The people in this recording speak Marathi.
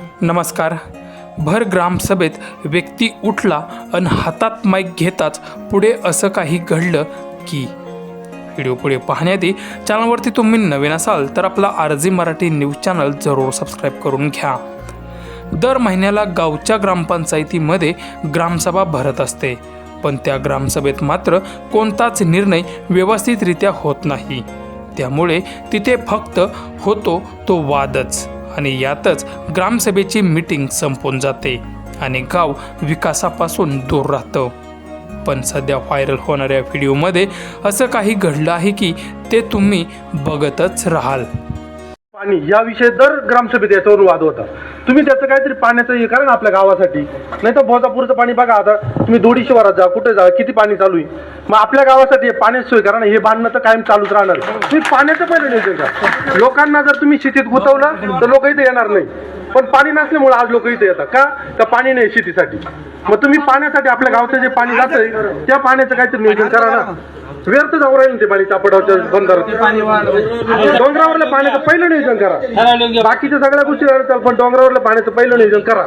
नमस्कार. भर ग्रामसभेत व्यक्ती उठला आणि हातात माईक घेताच पुढे असं काही घडलं की? व्हिडिओ पुढे पाहण्याआधी चॅनलवरती तुम्ही नवीन असाल तर आपला आरजी मराठी न्यूज चॅनल जरूर सबस्क्राईब करून घ्या. दर महिन्याला गावच्या ग्रामपंचायतीमध्ये ग्रामसभा भरत असते. पण त्या ग्रामसभेत मात्र कोणताच निर्णय व्यवस्थितरित्या होत नाही. त्यामुळे तिथे फक्त होतो तो वादच. आणि यातच ग्रामसभेची मीटिंग संपून जाते आणि गाव विकासापासून दूर राहतं. पण सध्या व्हायरल होणाऱ्या व्हिडिओमध्ये असं काही घडलं आहे की ते तुम्ही बघतच राहाल. पाणी या विषयी दर ग्रामसभेत याच्यावर वाद होता. तुम्ही त्याचं काहीतरी पाण्याचं हे करा ना आपल्या गावासाठी. नाही तर भोजापूरचं पाणी बघा आता. तुम्ही दोडी शिवारात जा कुठे जा किती पाणी चालू आहे? मग आपल्या गावासाठी पाण्याची सोय करा ना हे बांधणं तर कायम चालूच राहणार. तुम्ही पाण्याचं पहिलं नियोजन करा. लोकांना जर तुम्ही शेतीत गुंतवलं तर लोक इथे येणार नाही. पण पाणी नसल्यामुळे आज लोक इथे येतात. का? तर पाणी नाही शेतीसाठी. मग तुम्ही पाण्यासाठी आपल्या गावचं जे पाणी जातंय त्या पाण्याचं काहीतरी नियोजन करा ना. व्यर्थ जाऊ राहील ते पाणी चापडावच्या बंदरात. डोंगरावरल्या पाण्याचं पहिलं नियोजन करा. बाकीच्या सगळ्या गोष्टी चाल पण डोंगरावरल्या पाण्याचं पहिलं नियोजन करा.